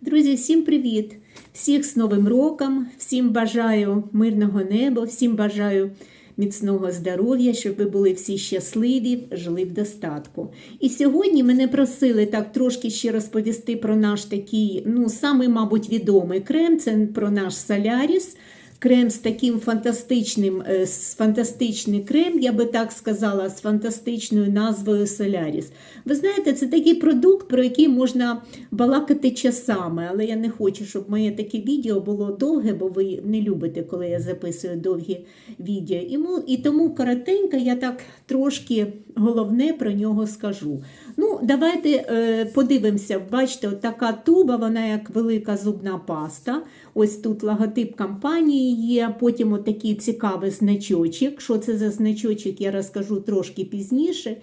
Друзі, всім привіт! Всіх з Новим роком, всім бажаю мирного неба, всім бажаю міцного здоров'я, щоб ви були всі щасливі, жили в достатку. І сьогодні мене просили так трошки ще розповісти про наш такий, ну, самий, мабуть, відомий крем, це про наш Соляріс. Крем з таким фантастичним, е, з фантастичний крем, я би так сказала, з фантастичною назвою Соляріс. Ви знаєте, це такий продукт, про який можна балакати часами, але я не хочу, щоб моє таке відео було довге, бо ви не любите, коли я записую довгі відео. І, тому коротенько я так трошки головне про нього скажу. Ну, давайте е, подивимося. Бачите, от така туба, вона як велика зубна паста. Ось тут логотип компанії є. Потім от такий цікавий значочок. Що це за значочок, я розкажу трошки пізніше.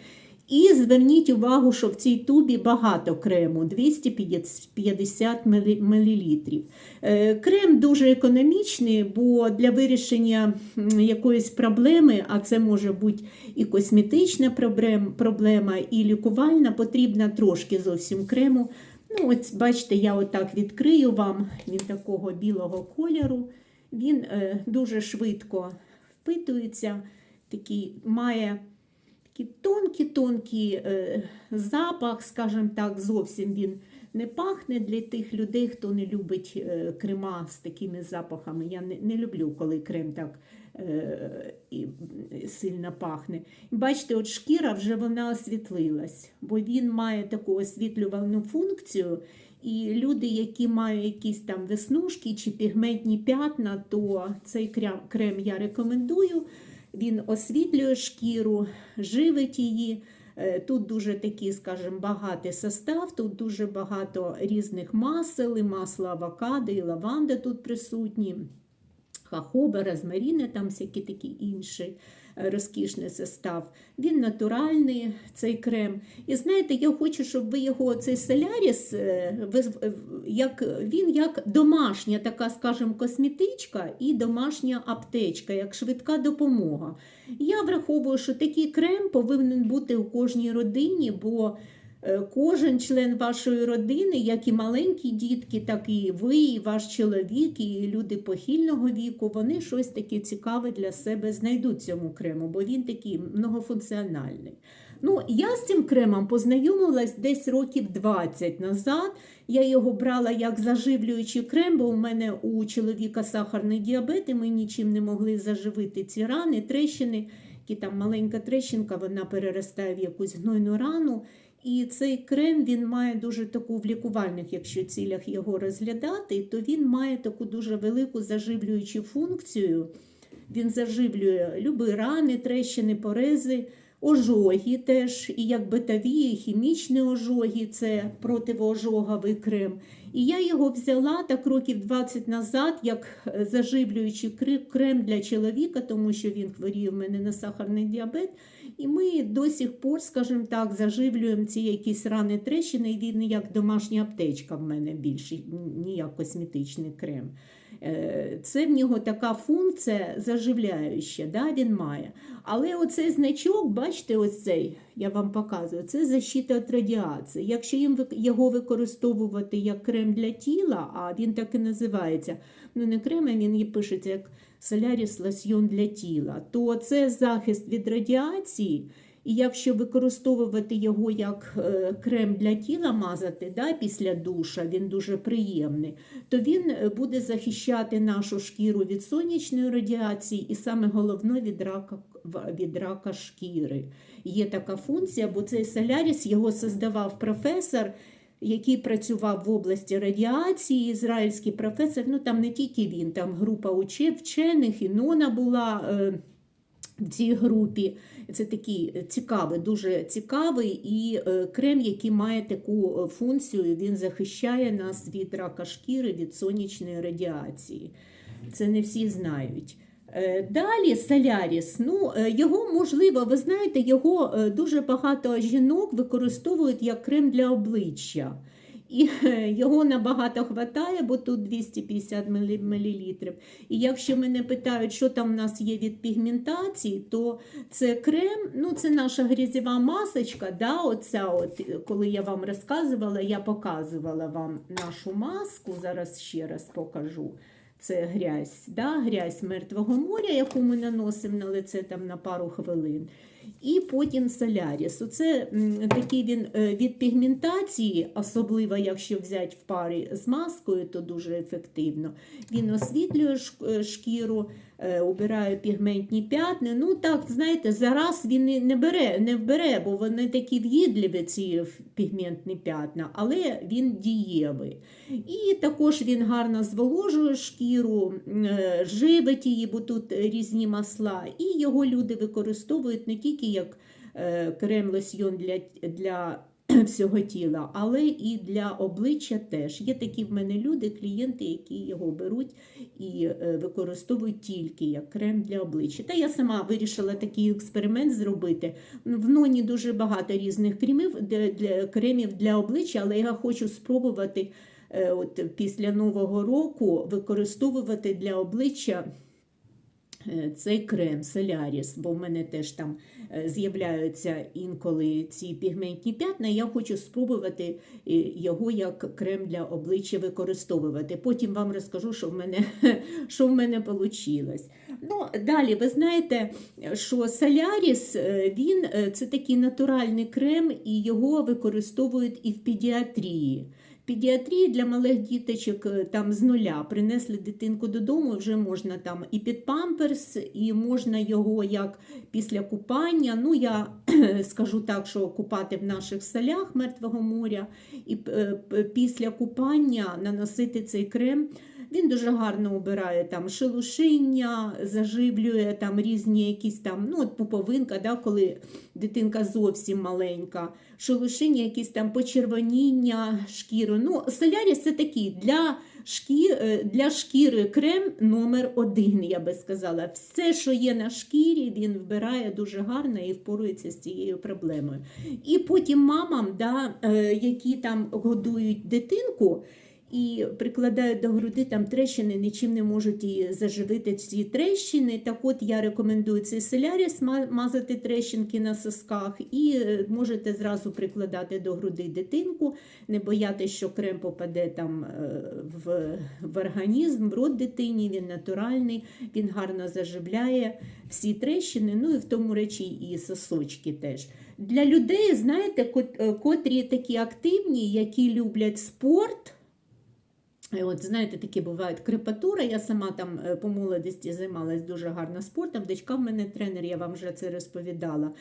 І зверніть увагу, що в цій тубі багато крему 250 мл. Е, Крем дуже економічний, бо для вирішення якоїсь проблеми, а це може бути і косметична проблема, і лікувальна, потрібна трошки зовсім крему. Ну, ось бачите, я отак відкрию вам. Він такого білого кольору. Він е, дуже швидко впитується, такий має такий тонкий-тонкий е, запах, скажімо так, зовсім він не пахне для тих людей, хто не любить е, крема з такими запахами. Я не, не люблю, коли крем так і, сильно пахне. Бачите, от шкіра вже вона освітлилась, бо він має таку освітлювальну функцію. І люди, які мають якісь там веснушки чи пігментні п'ятна, то цей крем, крем я рекомендую. Він освітлює шкіру, живить її. Е, Тут дуже такий, скажімо, багатий состав, тут дуже багато різних масел, і масло авокадо, і лаванда тут присутні, хахоба, розмаріни, там всякі такі інші е, розкішний состав. Він натуральний, цей крем. І знаєте, я хочу, щоб ви його, цей соляріс, е, е, як, він як домашня така, скажімо, косметичка і домашня аптечка, як швидка допомога. Я враховую, що такий крем повинен бути у кожній родині, бо кожен член вашої родини, як і маленькі дітки, так і ви, і ваш чоловік, і люди похильного віку, вони щось таке цікаве для себе знайдуть цьому крему, бо він такий многофункціональний. Ну, я з цим кремом познайомилась десь років 20 назад. Я його брала як заживлюючий крем, бо у мене у чоловіка сахарний діабет, і ми нічим не могли заживити ці рани, трещини. Які там маленька трещинка, вона переростає в якусь гнойну рану. І цей крем він має дуже таку в лікувальних, якщо цілях його розглядати, то він має таку дуже велику заживлюючу функцію. Він заживлює любі рани, трещини, порези, ожоги теж, і як битові, і хімічні ожоги, це противоожоговий крем. І я його взяла так років 20 назад, як е, заживлюючий крем для чоловіка, тому що він хворів в мене на сахарний діабет. І ми до сих пор, скажімо так, заживлюємо ці якісь рани трещини, і він як домашня аптечка в мене більше, ні як косметичний крем. Е, Це в нього така функція заживляюча, да, він має. Але оцей значок, бачите, ось цей, я вам показую, це защита від радіації. Якщо їм його використовувати як крем для тіла, а він так і називається, ну не крем, а він і пишеться як соляріс лосьйон для тіла, то це захист від радіації. І якщо використовувати його як е, крем для тіла мазати да, після душа, він дуже приємний, то він е, буде захищати нашу шкіру від сонячної радіації і саме головне від рака, від рака шкіри. Є така функція, бо цей соляріс його создавав професор, який працював в області радіації, ізраїльський професор. Ну там не тільки він, там група вчених, і Нона була. е, в цій групі. Це такий е, цікавий, дуже цікавий і е, крем, який має таку функцію, він захищає нас від рака шкіри, від сонячної радіації. Це не всі знають. Е, Далі соляріс. Ну, е, його можливо, ви знаєте, його е, дуже багато жінок використовують як крем для обличчя. і його набагато хватає, бо тут 250 мл. І якщо мене питають, що там в нас є від пігментації, то це крем, ну це наша грязєва масочка. Да, оця от, коли я вам розказувала, я показувала вам нашу маску. Зараз ще раз покажу. Це грязь, да, грязь мертвого моря, яку ми наносимо на лице там на пару хвилин. І потім соляріс. Оце такий він е, від пігментації, особливо якщо взяти в парі з маскою, то дуже ефективно. Він освітлює е, шкіру, е, убирає пігментні п'ятна. Ну так, знаєте, зараз він не бере, не вбере, бо вони такі в'їдливі, ці пігментні п'ятна, але він дієвий. І також він гарно зволожує шкіру, е, живить її, бо тут різні масла. І його люди використовують не тільки як е, крем лосьйон для, для всього тіла, але і для обличчя теж. Є такі в мене люди, клієнти, які його беруть і е, використовують тільки як крем для обличчя. Та я сама вирішила такий експеримент зробити. В ноні дуже багато різних кремів для, кремів для обличчя, але я хочу спробувати е, от після Нового року використовувати для обличчя. Цей крем Соляріс, бо в мене теж там е, з'являються інколи ці пігментні п'ятна. Я хочу спробувати е, його як крем для обличчя використовувати. Потім вам розкажу, що в мене, що в мене вийшло. Ну, далі, ви знаєте, що Соляріс е, він це такий натуральний крем, і його використовують і в педіатрії. Педіатрії для малих діточок е, там з нуля принесли дитинку додому, вже можна там і під памперс, і можна його як після купання. Ну, я скажу так, що купати в наших солях Мертвого моря, і е, після купання наносити цей крем. Він дуже гарно убирає там шелушиння, заживлює там різні якісь там, ну от пуповинка, да, коли дитинка зовсім маленька, шелушиння, якісь там почервоніння шкіри. Ну, соляріс це такий для шкіри, для шкіри крем номер один, я би сказала. Все, що є на шкірі, він вбирає дуже гарно і впорується з цією проблемою. І потім мамам, да, е, які там годують дитинку, і прикладають до груди там трещини, нічим не можуть і заживити ці трещини. Так от я рекомендую цей соляріс ма- мазати трещинки на сосках, і е, можете зразу прикладати до груди дитинку, не боятися, що крем попаде там е, в, в організм, в рот дитині, він натуральний, він гарно заживляє всі трещини, ну і в тому речі і сосочки теж. Для людей, знаєте, е, котрі такі активні, які люблять спорт. І От знаєте, такі бувають крепатура. Я сама там е, по молодості займалась дуже гарно спортом. Дочка в мене тренер, я вам вже це розповідала.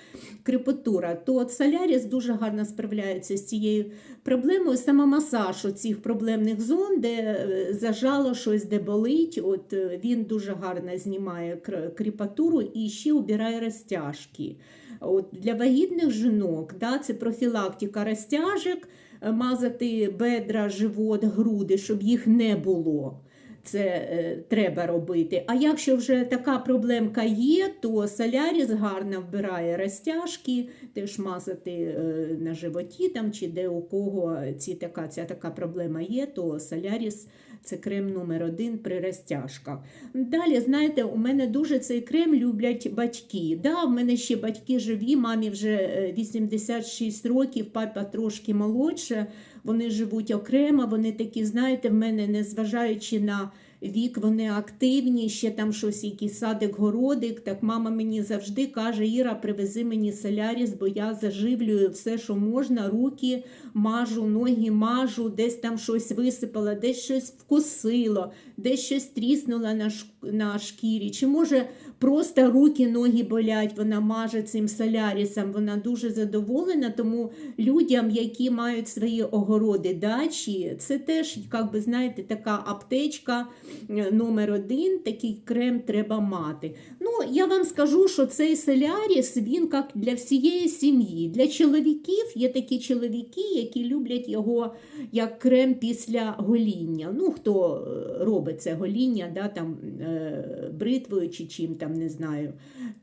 Крепатура. То от Соляріс дуже гарно справляється з цією проблемою. Саме масаж цих проблемних зон, де е, зажало щось, де болить. От е, він дуже гарно знімає кр- крепатуру і ще убирає розтяжки. От Для вагітних жінок да, це профілактика розтяжок, е, мазати бедра, живот, груди, щоб їх не було. Це е, треба робити. А якщо вже така проблемка є, то соляріс гарно вбирає розтяжки, теж мазати е, на животі там, чи де у кого ці така, ця така проблема є, то соляріс це крем номер один при розтяжках. Далі, знаєте, у мене дуже цей крем люблять батьки. Да, в мене ще батьки живі, мамі вже е, 86 років, папа трошки молодше. Вони живуть окремо, вони такі, знаєте, в мене, незважаючи на вік, вони активні, ще там щось, якийсь садик, городик. Так мама мені завжди каже: Іра, привези мені соляріс, бо я заживлюю все, що можна, руки мажу, ноги мажу, десь там щось висипала, десь щось вкусило, десь щось тріснуло на, на шкірі. Чи може просто руки, ноги болять, вона маже цим солярісом, вона дуже задоволена, тому людям, які мають свої огороди, дачі, це теж, як би знаєте, така аптечка е, номер один, такий крем треба мати. Ну я вам скажу, що цей соляріс він як для всієї сім'ї. Для чоловіків є такі чоловіки, які люблять його як крем після гоління. Ну, хто е, робить це гоління, да, там, е, бритвою чи чим там, не знаю.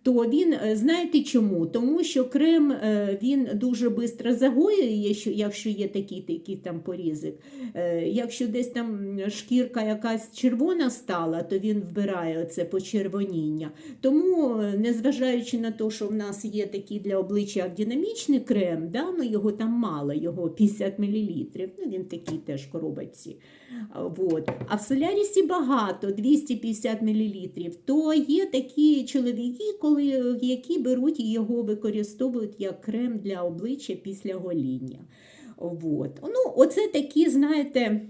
То він, е, знаєте чому? Тому що крем він дуже швидко загоює, якщо- є такий, такий там порізик. Якщо десь там шкірка якась червона стала, то він вбирає це почервоніння. Тому, е, незважаючи на те, що в нас є такий для обличчя динамічний крем, да, ну його там мало, його 50 мл. Ну, він такий теж в коробочці. Вот. А в солярісі багато, 250 мл. То є такі чоловіки, коли, які беруть і його використовують як крем для обличчя після гоління. Вот. Ну, оце такі, знаєте.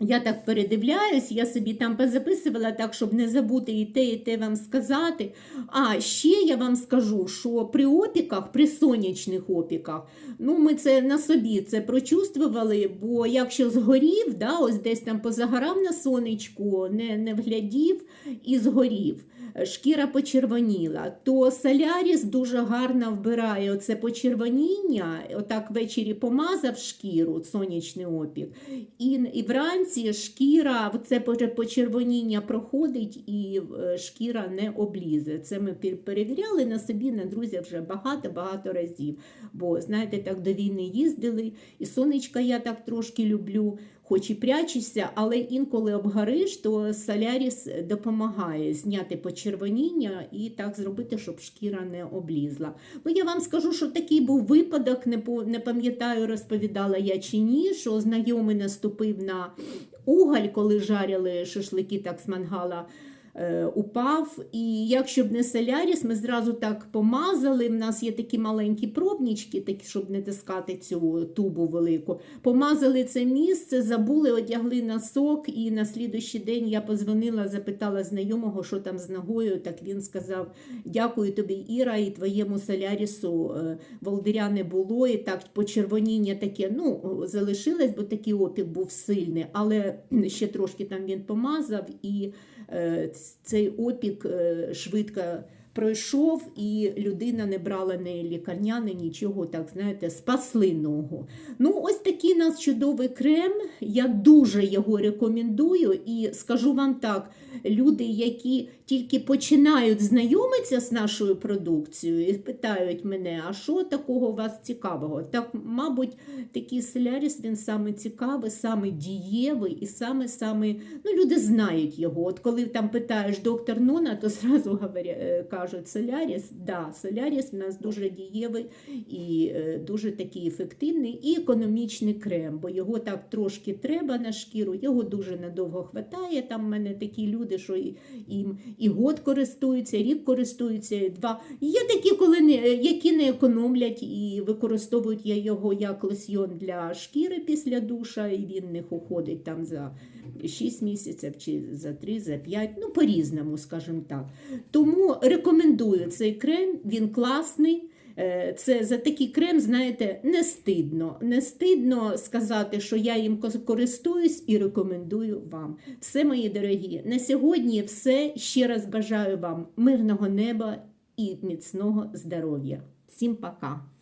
Я так передивляюсь, я собі там позаписувала так, щоб не забути і те, і те вам сказати. А ще я вам скажу, що при опіках, при сонячних опіках, ну ми це на собі це прочувствували, бо якщо згорів, да, ось десь там позагорав на сонечку, не, не вглядів і згорів. Шкіра почервоніла, то соляріс дуже гарно вбирає оце почервоніння, отак ввечері помазав шкіру, сонячний опік, і, і вранці шкіра, це почервоніння проходить і е, шкіра не облізе. Це ми перевіряли на собі, на друзях вже багато-багато разів. Бо, знаєте, так до війни їздили, і сонечка я так трошки люблю, хоч і прячешся, але інколи обгориш, то соляріс допомагає зняти почервоніння і так зробити, щоб шкіра не облізла. Ну, я вам скажу, що такий був випадок, не, пам'ятаю, розповідала я чи ні, що знайомий наступив на уголь, коли жарили шашлики так з мангала. Е, Упав, і якщо б не соляріс, ми зразу так помазали. В нас є такі маленькі пробнічки, такі, щоб не тискати цю тубу велику. Помазали це місце, забули, одягли носок, і на слідущий день я позвонила, запитала знайомого, що там з ногою. Так він сказав: Дякую тобі, Іра, і твоєму солярісу е, волдиря не було, і так почервоніння таке ну, залишилось, бо такий опік був сильний, але ще трошки там він помазав, і цей опік е, швидко пройшов, і людина не брала не лікарняне, нічого, так знаєте, спасли ногу. Ну, ось такий у нас чудовий крем. Я дуже його рекомендую і скажу вам так: люди, які тільки починають знайомитися з нашою продукцією і питають мене, а що такого у вас цікавого? Так, мабуть, такий соляріс він саме цікавий, саме дієвий і саме саме ну, люди знають його. От коли там питаєш доктор Нона, то зразу говорять, е, кажуть соляріс. Да, соляріс в нас дуже дієвий і е, дуже такий ефективний і економічний крем, бо його так трошки треба на шкіру, його дуже надовго хватає. Там в мене такі люди, що їм і год користуються, рік користуються, і два. Є такі, коли не, які не економлять і використовують його як лосьйон для шкіри після душа, і він не уходить там за 6 місяців чи за 3, за 5, ну по-різному, скажімо так. Тому рекомендую цей крем, він класний. Е, Це за такий крем, знаєте, не стидно. Не стидно сказати, що я їм користуюсь і рекомендую вам. Все, мої дорогі, на сьогодні все. Ще раз бажаю вам мирного неба і міцного здоров'я. Всім пока!